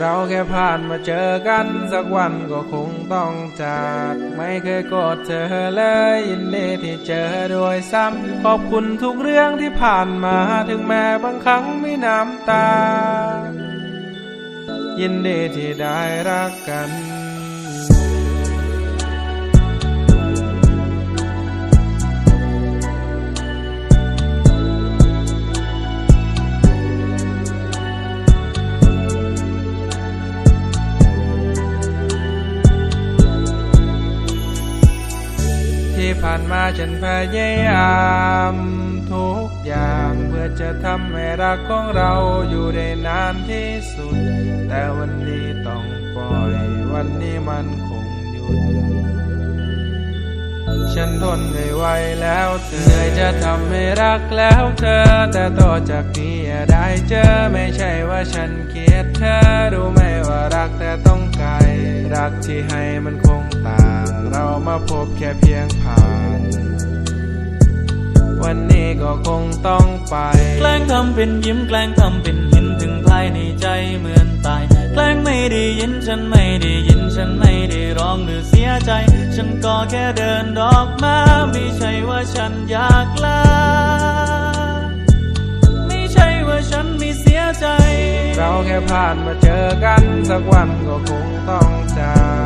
เราแค่ผ่านมาเจอกันสักวันก็คงต้องจาก ไม่เคยโกรธเธอเลยยินดีที่เจอด้วยซ้ำขอบคุณทุกเรื่องที่ผ่านมาถึงแม้บางครั้งมีน้ำตา ยินดีที่ได้รักกัน ผ่านมาฉันพยายามทุกอย่างเพื่อจะทำให้รักของเราอยู่ได้นานที่สุด แต่วันนี้ต้องปล่อยวันนี้มันคงหยุดฉันทนไม่ไหวแล้วเธอเหนื่อยจะทำให้รักแล้วเธอ แต่ต่อจากนี้อย่าได้เจอไม่ใช่ว่าฉันเกลียดเธอรู้ไหมว่ารักแต่ต้องไกล รักที่ให้มันคง มาพบแค่เพียงผ่าน วันนี้ก็คงต้องไป แกล้งทำเป็นยิ้มแกล้งทำเป็นหินถึงภายในใจเหมือนตาย แกล้งไม่ได้ยินฉันไม่ได้ยินฉันไม่ได้ร้องหรือเสียใจ ฉันก็แค่เดินดอกมาไม่ใช่ว่าฉันอยากลาไม่ใช่ว่าฉันไม่เสียใจ เราแค่ผ่านมาเจอกันสักวันก็คงต้องจาก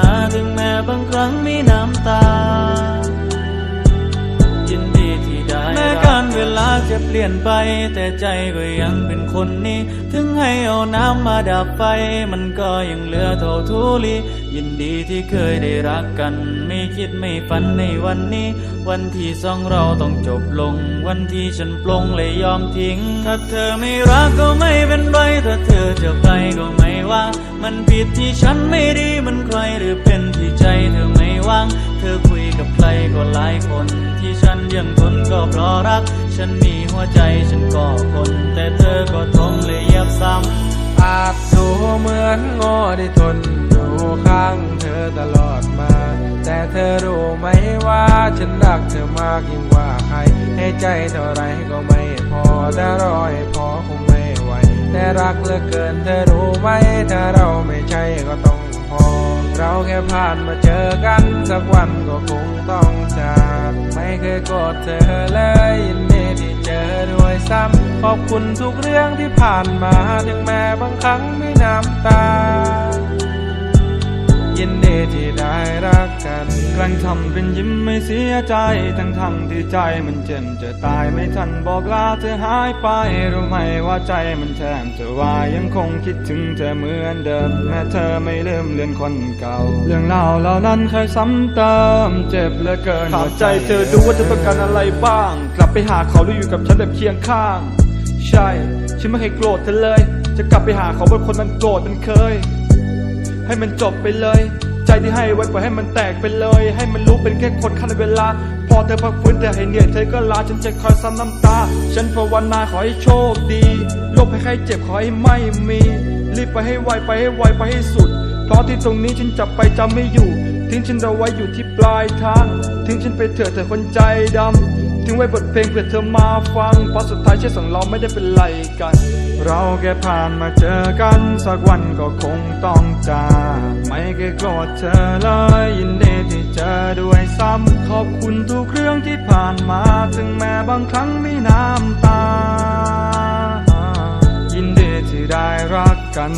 เปลี่ยนไป แต่ใจก็ยังเป็นคนนี้ ถึงให้เอาน้ำมาดับไฟ มันก็ยังเหลือเท่าทุลี ยินดีที่เคยได้รักกัน ไม่คิดไม่ฝันในวันนี้ วันที่สองเราต้องจบลง วันที่ฉันปลงเลยยอมทิ้ง ถ้าเธอไม่รักก็ไม่เป็นไร ถ้าเธอจะไปก็ไม่ว่า มันผิดที่ฉันไม่ดี มันใครหรือเป็นที่ใจเธอไม่ว่าง เธอคุยกับใครก็หลายคนที่ ก็เพราะรัก ฉันมีหัวใจฉันก็คน แต่เธอก็ทงเลยเหยับซ้ำอาจดูเหมือนโง่ที่ทนอยู่ข้างเธอตลอดมา แต่เธอรู้ไหมว่าฉันรักเธอมากยิ่งกว่าใคร ให้ใจเท่าไรก็ไม่พอแต่รอให้พอคงไม่ไหวแต่รักเหลือเกินเธอรู้ไหมถ้าเราไม่ใช่ก็ต้อง เราแค่ผ่านมาเจอกันสักวันก็คงต้องจาก ไม่เคยโกรธเธอเลยยินดีที่เจอด้วยซ้ำขอบคุณทุกเรื่องที่ผ่านมา ถึงแม้บางครั้งมีน้ำตา กันกลั้งทำเป็นยิ้มไม่เสียใจ ทั้งทั้งที่ใจมันเจ็บจะตายไม่ทันบอกลาเธอหายไป รู้ไหมว่าใจมันแทบจะวายยังคงคิดถึงเธอเหมือนเดิม แม้เธอไม่ลืมเลือนคนเก่า เรื่องราเหล่านั้นเคยซ้ำเติม เจ็บเหลือเกินถามใจเธอดูว่าเธอต้องการอะไรบ้าง กลับไปหาเขาหรืออยู่กับฉันแบบเคียงข้าง ใช่ ฉันไม่เคยโกรธเธอเลย จะกลับไปหาเขาบนคนมันโกรธมันเคย ให้มันจบไปเลย ใจที่ให้ไว้ปล่อยให้มันแตกไปเลย ให้มันรู้เป็นแค่คนขั้นเวลา พอเธอพักฟื้นเธอให้เหนื่อยเธอก็ลาฉันจะคอยซ้ำน้ำตา ฉันภาวนาขอให้โชคดีโรคภัยไข้เจ็บขอให้ไม่มี รีบไปให้ไวไปให้ไวไปให้สุด เพราะที่ตรงนี้ฉันจับไปจำไม่อยู่ ทิ้งฉันเอาไว้อยู่ที่ปลายทาง ทิ้งฉันไปเถอะเธอคนใจดำ ทิ้งไว้บทเพลงเพื่อเธอมาฟัง เพราะสุดท้ายเชื่อสองเราไม่ได้เป็นไรกัน เราแค่ผ่านมาเจอกัน สักวันก็คงต้องจากไม่เคยโกรธเธอเลยยินดีที่เจอด้วยซ้ำขอบคุณทุกเรื่องที่ผ่านมา ถึงแม้บางครั้งมีน้ำตา ยินดีที่ได้รักกัน